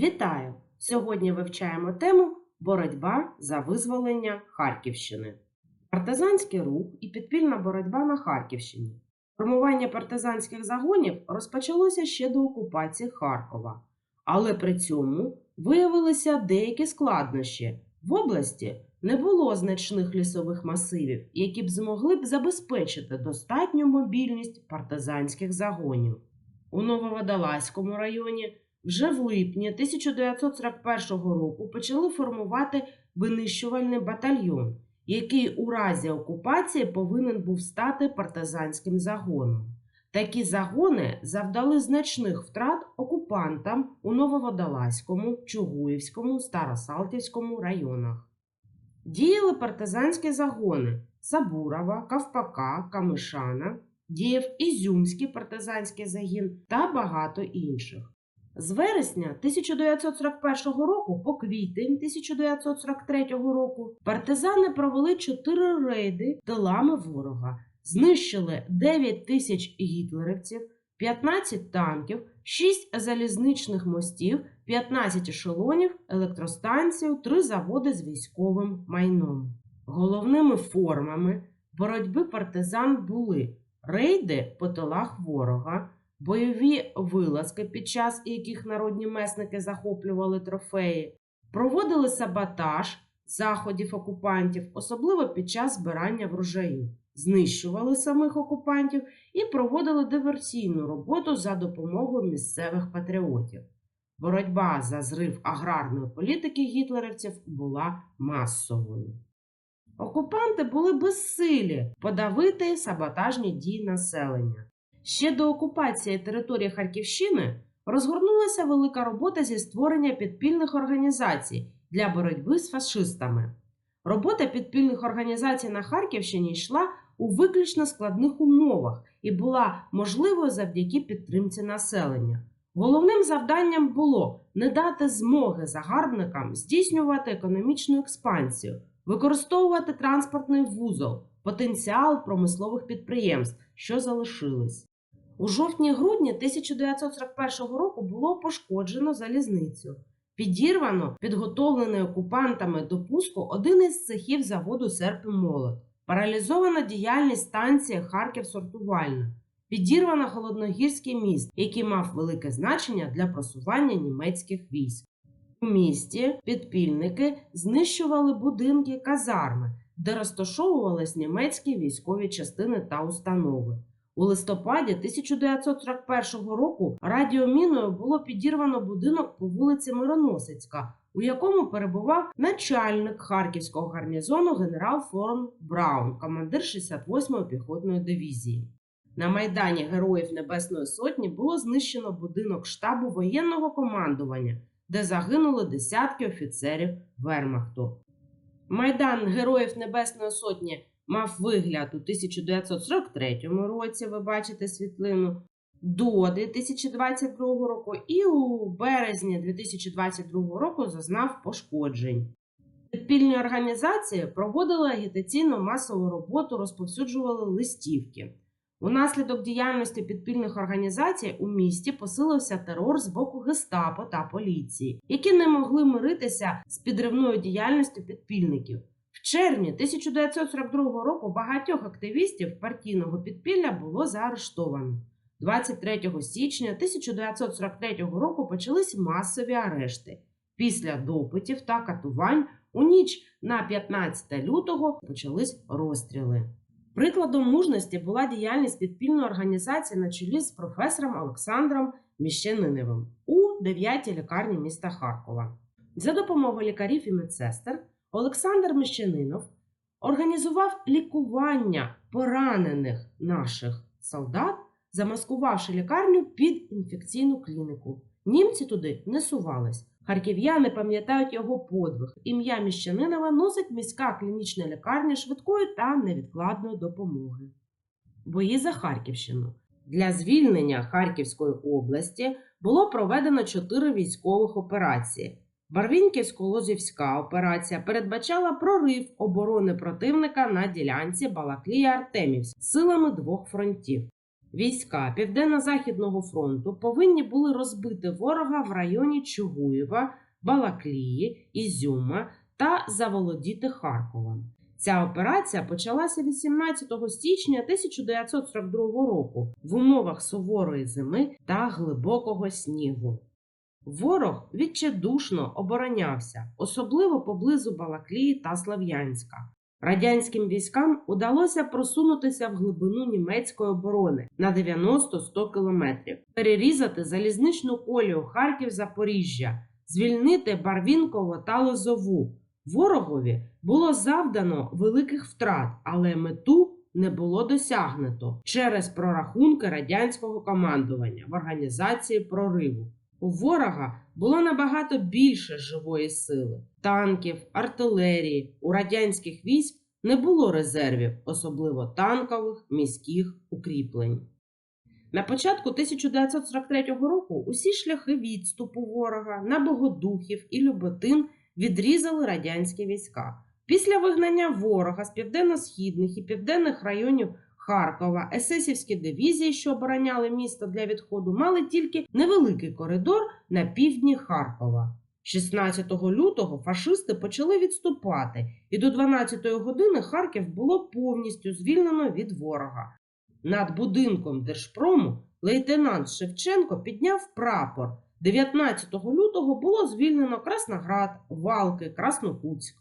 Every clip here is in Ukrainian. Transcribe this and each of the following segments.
Вітаю! Сьогодні вивчаємо тему Боротьба за визволення Харківщини. Партизанський рух і підпільна боротьба на Харківщині. Формування партизанських загонів розпочалося ще до окупації Харкова, але при цьому виявилися деякі складнощі. В області не було значних лісових масивів, які б змогли б забезпечити достатню мобільність партизанських загонів. У Нововодолазькому районі вже в липні 1941 року почали формувати винищувальний батальйон, який у разі окупації повинен був стати партизанським загоном. Такі загони завдали значних втрат окупантам у Нововодолазькому, Чугуївському, Старосалтівському районах. Діяли партизанські загони Сабурова, Кавпака, Камишана, діяв Ізюмський партизанський загін та багато інших. З вересня 1941 року по квітень 1943 року партизани провели чотири рейди тилами ворога, знищили 9 тисяч гітлерівців, 15 танків, 6 залізничних мостів, 15 ешелонів, електростанцію, 3 заводи з військовим майном. Головними формами боротьби партизан були рейди по тилах ворога, бойові вилазки, під час яких народні месники захоплювали трофеї, проводили саботаж заходів окупантів, особливо під час збирання врожаю, знищували самих окупантів і проводили диверсійну роботу за допомогою місцевих патріотів. Боротьба за зрив аграрної політики гітлерівців була масовою. Окупанти були безсилі подавити саботажні дії населення. Ще до окупації території Харківщини розгорнулася велика робота зі створення підпільних організацій для боротьби з фашистами. Робота підпільних організацій на Харківщині йшла у виключно складних умовах і була можливою завдяки підтримці населення. Головним завданням було не дати змоги загарбникам здійснювати економічну експансію, використовувати транспортний вузол, потенціал промислових підприємств, що залишились. У жовтні-грудні 1941 року було пошкоджено залізницю. Підірвано підготовлений окупантами до пуску один із цехів заводу «Серп і молот. Паралізована діяльність станції Харків сортувальна. Підірвано Холодногірський міст, який мав велике значення для просування німецьких військ. У місті підпільники знищували будинки казарми, де розташовувались німецькі військові частини та установи. У листопаді 1941 року радіоміною було підірвано будинок по вулиці Мироносицька, у якому перебував начальник харківського гарнізону генерал Форн Браун, командир 68-ї піхотної дивізії. На майдані Героїв Небесної Сотні було знищено будинок штабу воєнного командування, де загинули десятки офіцерів Вермахту. Майдан Героїв Небесної Сотні мав вигляд у 1943 році, ви бачите світлину, до 2022 року, і у березні 2022 року зазнав пошкоджень. Підпільні організації проводили агітаційну масову роботу, розповсюджували листівки. Унаслідок діяльності підпільних організацій у місті посилився терор з боку гестапо та поліції, які не могли миритися з підривною діяльністю підпільників. В червні 1942 року багатьох активістів партійного підпілля було заарештовано. 23 січня 1943 року почались масові арешти. Після допитів та катувань у ніч на 15 лютого почались розстріли. Прикладом мужності була діяльність підпільної організації на чолі з професором Олександром Міщениневим у 9-й лікарні міста Харкова. За допомогою лікарів і медсестер Олександр Міщенинов організував лікування поранених наших солдат, замаскувавши лікарню під інфекційну клініку. Німці туди не сувались. Харків'яни пам'ятають його подвиг. Ім'я Міщанинова носить міська клінічна лікарня швидкої та невідкладної допомоги. Бої за Харківщину. Для звільнення Харківської області було проведено чотири військових операції. Барвінківсько-Лозівська операція передбачала прорив оборони противника на ділянці Балаклія Артемівськ силами двох фронтів. Війська Південно-Західного фронту повинні були розбити ворога в районі Чугуєва, Балаклії, Ізюма та заволодіти Харковом. Ця операція почалася 18 січня 1942 року в умовах суворої зими та глибокого снігу. Ворог відчайдушно оборонявся, особливо поблизу Балаклії та Слав'янська. Радянським військам удалося просунутися в глибину німецької оборони на 90-100 кілометрів, перерізати залізничну колію Харків-Запоріжжя, звільнити Барвінково та Лозову. Ворогові було завдано великих втрат, але мету не було досягнуто через прорахунки радянського командування в організації прориву. У ворога було набагато більше живої сили, танків, артилерії. У радянських військ не було резервів, особливо танкових міських укріплень. На початку 1943 року усі шляхи відступу ворога на Богодухів і Люботин відрізали радянські війська. Після вигнання ворога з південно-східних і південних районів Харкова есесівські дивізії, що обороняли місто для відходу, мали тільки невеликий коридор на півдні Харкова. 16 лютого фашисти почали відступати, і до 12 години Харків було повністю звільнено від ворога. Над будинком Держпрому лейтенант Шевченко підняв прапор. 19 лютого було звільнено Красноград, Валки, Краснокутськ.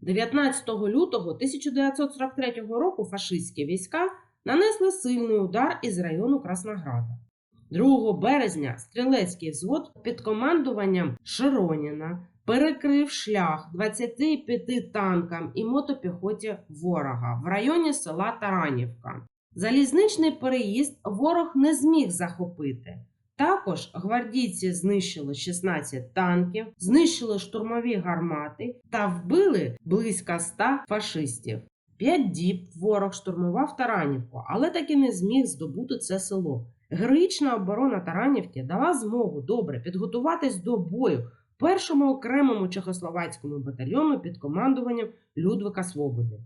19 лютого 1943 року фашистські війська нанесли сильний удар із району Краснограда. 2 березня стрілецький взвод під командуванням Широніна перекрив шлях 25 танкам і мотопіхоті ворога в районі села Таранівка. Залізничний переїзд ворог не зміг захопити. Також гвардійці знищили 16 танків, знищили штурмові гармати та вбили близько 100 фашистів. П'ять діб ворог штурмував Таранівку, але таки не зміг здобути це село. Героїчна оборона Таранівки дала змогу добре підготуватись до бою першому окремому чехословацькому батальйону під командуванням Людвика Свободи.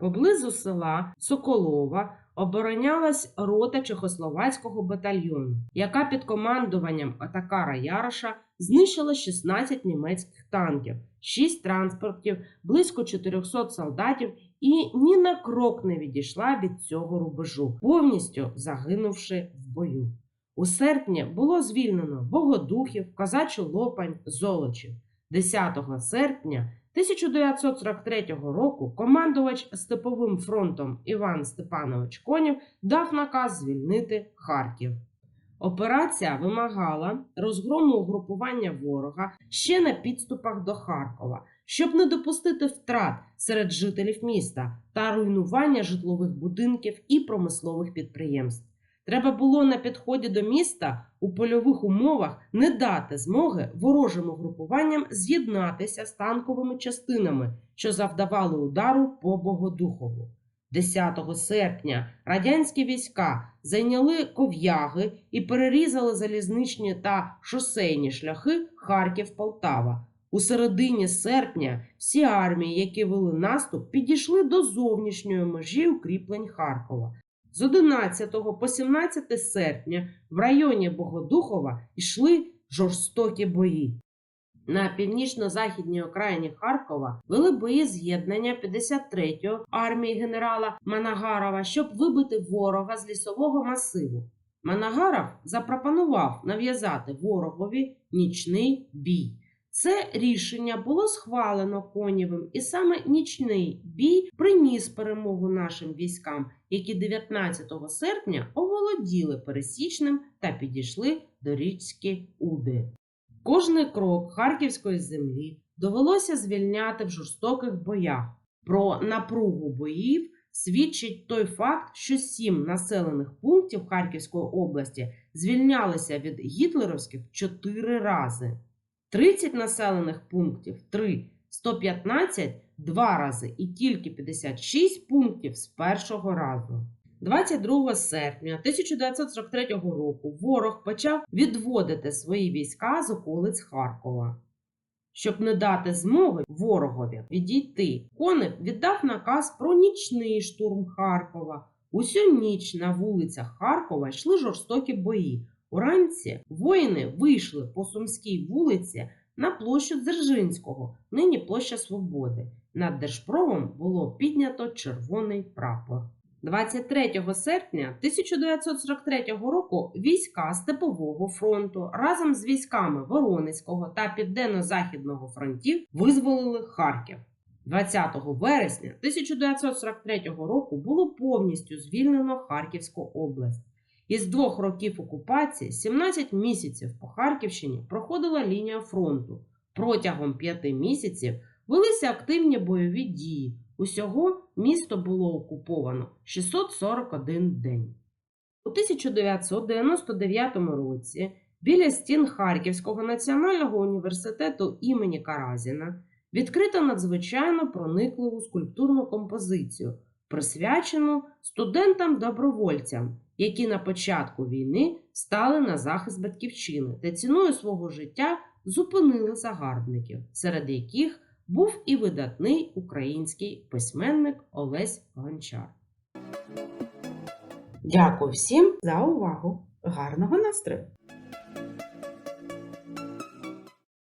Поблизу села Соколова оборонялась рота чехословацького батальйону, яка під командуванням Атакара Яроша знищила 16 німецьких танків, 6 транспортів, близько 400 солдатів і ні на крок не відійшла від цього рубежу, повністю загинувши в бою. У серпні було звільнено Богодухів, Козачу Лопань, Золочів. 10 серпня 1943 року командувач Степовим фронтом Іван Степанович Конів дав наказ звільнити Харків. Операція вимагала розгрому угрупування ворога ще на підступах до Харкова, щоб не допустити втрат серед жителів міста та руйнування житлових будинків і промислових підприємств. Треба було на підході до міста у польових умовах не дати змоги ворожим угрупуванням з'єднатися з танковими частинами, що завдавали удару по Богодухову. 10 серпня радянські війська зайняли ков'яги і перерізали залізничні та шосейні шляхи Харків-Полтава. У середині серпня всі армії, які вели наступ, підійшли до зовнішньої межі укріплень Харкова. З 11 по 17 серпня в районі Богодухова йшли жорстокі бої. На північно-західній окраїні Харкова вели бої з'єднання 53-ї армії генерала Манагарова, щоб вибити ворога з лісового масиву. Манагаров запропонував нав'язати ворогові нічний бій. Це рішення було схвалено Конєвим, і саме нічний бій приніс перемогу нашим військам, які 19 серпня оволоділи пересічним та підійшли до річки Уди. Кожний крок харківської землі довелося звільняти в жорстоких боях. Про напругу боїв свідчить той факт, що сім населених пунктів Харківської області звільнялися від гітлерівських чотири рази. 30 населених пунктів 3, 115 два рази і тільки 56 пунктів з першого разу. 22 серпня 1943 року ворог почав відводити свої війська з околиць Харкова. Щоб не дати змоги ворогові відійти, Конев віддав наказ про нічний штурм Харкова. Усю ніч на вулицях Харкова йшли жорстокі бої. Уранці воїни вийшли по Сумській вулиці на площу Дзержинського, нині площа Свободи. Над Держпромом було піднято червоний прапор. 23 серпня 1943 року війська Степового фронту разом з військами Воронезького та Південно-Західного фронтів визволили Харків. 20 вересня 1943 року було повністю звільнено Харківську область. Із двох років окупації 17 місяців по Харківщині проходила лінія фронту. Протягом п'яти місяців велися активні бойові дії. Усього місто було окуповано 641 день. У 1999 році біля стін Харківського національного університету імені Каразіна відкрито надзвичайно проникливу скульптурну композицію, присвячену студентам-добровольцям, які на початку війни стали на захист батьківщини та ціною свого життя зупинили загарбників, серед яких був і видатний український письменник Олесь Гончар. Дякую всім за увагу! Гарного настрою!